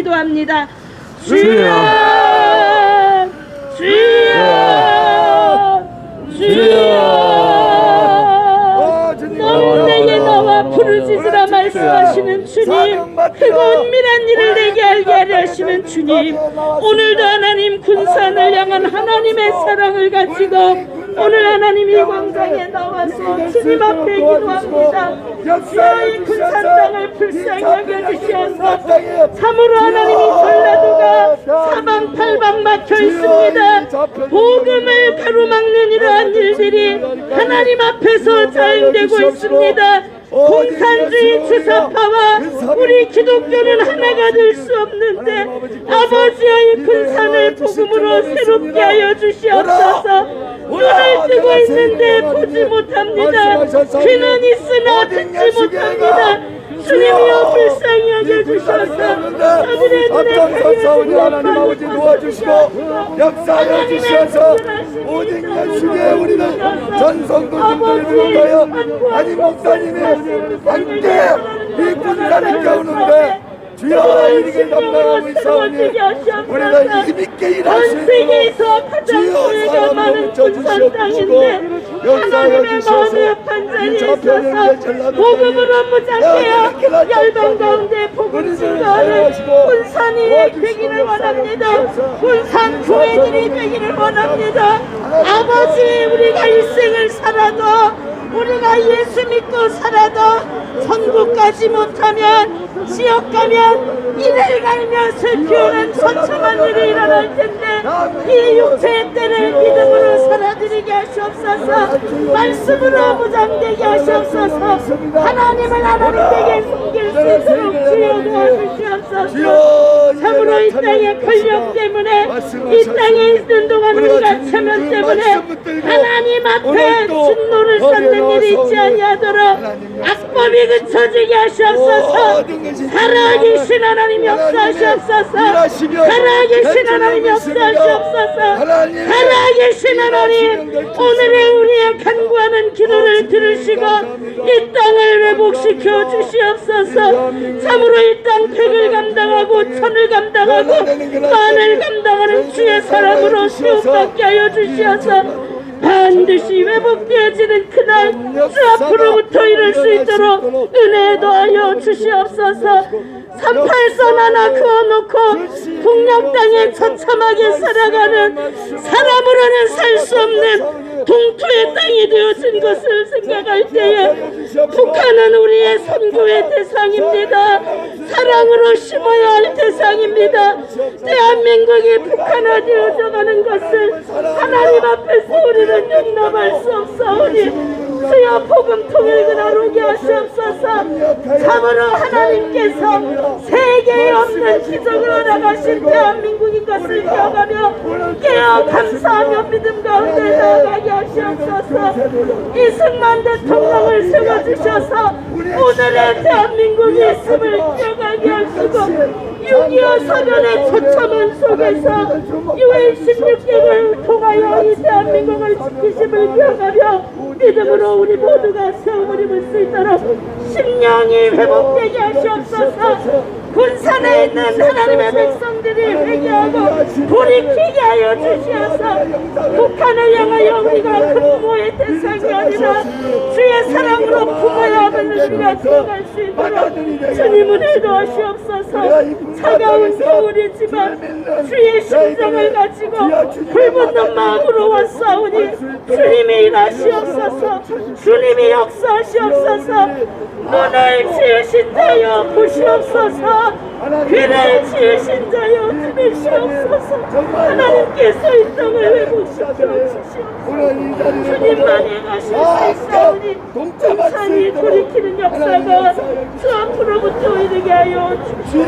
기도합니다. 주여! 주여! 주여! 너무 내게 나와 부르짖으라 말씀하시는 주님 뜨거운 미란 일을 내게 알게 하려 하시는 주님 오늘도 하나님 군산을 향한 하나님의 사랑을 가지고 오늘 하나님 이 광장에 나와서 주님 앞에 기도합니다. 이 군산 땅을 불쌍히 여겨주시옵소서. 참으로 하나님이 전라도가 사방팔방 막혀 있습니다. 복음을 가로막는 이러한 일들이 하나님 앞에서 자행되고 있습니다 공산주의 주사파와 우리 기독교는 하나가 될 수 없는데 아버지의 군산을 복음으로 새롭게 하여 주시옵소서. 눈을 뜨고 있는데 보지 못합니다. 귀는 있으나 듣지 못합니다. 주님이여 불쌍히 여겨주셔서 저들의 눈에 우리 하나님. 아버지 도와주시고 역사하여 주시어서 모든 것 중에 우리는 전 성도들을 비롯하여 아니 목사님이 함께 이 군사를 깨우는데 주여 이렇게 감당하고 있사오니 우리가 힘있게 전 일하실 세계에서 가장 주여 많은 붙여주시옵시고 하나님의 주셔서 전라도 복음으로 나죠. 열방 가운데 복음 증거하는 군산이 되기를 원합니다. 군산 교회들이 되기를 원합니다 아버지 우리가 일생을 살아도 우리가 예수 믿고 살아도 천국까지 못하면 지옥 가면 이를 갈며 슬피우는 처참한 일이 일어날 텐데 이 육체의 때를 믿음 살아드리게 하시옵소서. 말씀으로 무장되게 하시옵소서. 하나님을 하나님에게 숨길 수 있도록 주여 도와주시옵소서. 참으로 이 땅의 권력 때문에 이 땅에 있는 동안 우리가 체면 때문에 하나님 앞에 진노를 쏟는 일이 있지 아니하도록 악법이 그쳐지게 하시옵소서. 살아계신 하나님 역사하시옵소서. 살아계신 하나님 역사하시옵소서. 살아계신 하나님 오늘의 우리의 간구하는 기도를 들으시고 이 땅을 회복시켜 주시옵소서. 참으로 이땅 백을 감당하고 천을 감당하고 만을 감당하는 주의 사람으로 시험받게 하여 주시어서 반드시 회복되어지는 그날 주 앞으로부터 이룰 수 있도록 은혜 더하여 주시옵소서 38선 하나 그어놓고 북녘 땅에 처참하게 살아가는 사람으로는 살 수 없는 동토의 땅이 되어진 것을 생각할 때에 북한은 우리의 선교의 대상입니다. 사랑으로 심어야 할 대상입니다. 대한민국이 북한화되어져 가는 것을 하나님 앞에서 우리는 용납할 수 없사오니 주여 복음 통일을 나누게 하시옵소서. 참으로 하나님께서 세계에 없는 기적을 허락하신 대한민국인 것을 기억하며 깨어 감사하며 믿음 가운데 나아가게 하시옵소서. 이승만 대통령을 세워주셔서 오늘의 대한민국이 있음을 기억하게 하시고 6.25 사변의 처참한 속에서 유엔 16개를 통하여 이 대한민국을 지키심을 기억하며 믿음으로 우리 모두가 세움을 입을 수 있도록 심령이 회복되게 하시옵소서. 군산에 있는 하나님의 백성 들이 회개하고 돌이키게 하여 주시어서 북한을 향하여 우리가 근모의 대상이 아니라 주의 사랑으로 하는 우리가 들어갈 수 있도록 주님 은혜 도하시옵소서. 차가운 겨울이지만 주의 심정을 가지고 불붙는 마음으로 왔사오니 주님이 일하시옵소서. 주님이 역사하시옵소서. 눈을 지으신 자여 보시옵소서. 귀를 지으신 자여 들으시옵소서. 하나님께서 이 땅을 회복시켜 주시옵소서. 주님만이 행하실 수 있사오니 공산이 돌이키는 역사가 주 앞으로부터 이르게 하여 주시옵소서